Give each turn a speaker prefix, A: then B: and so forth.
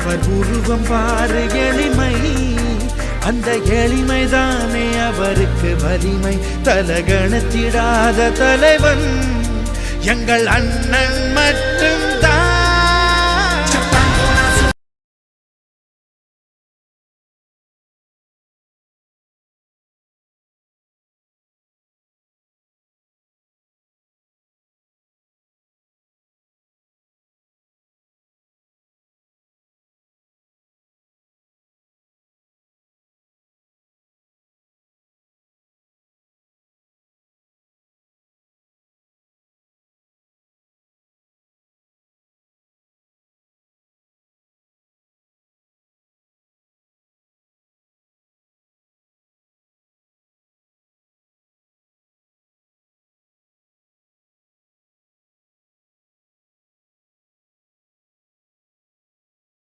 A: அவர் உருவம் பாரு எளிமை. அந்த எளிமைதானே அவருக்கு வலிமை. தலகணத்திடாத தலைவன். எங்கள் அண்ணன் மட்டும்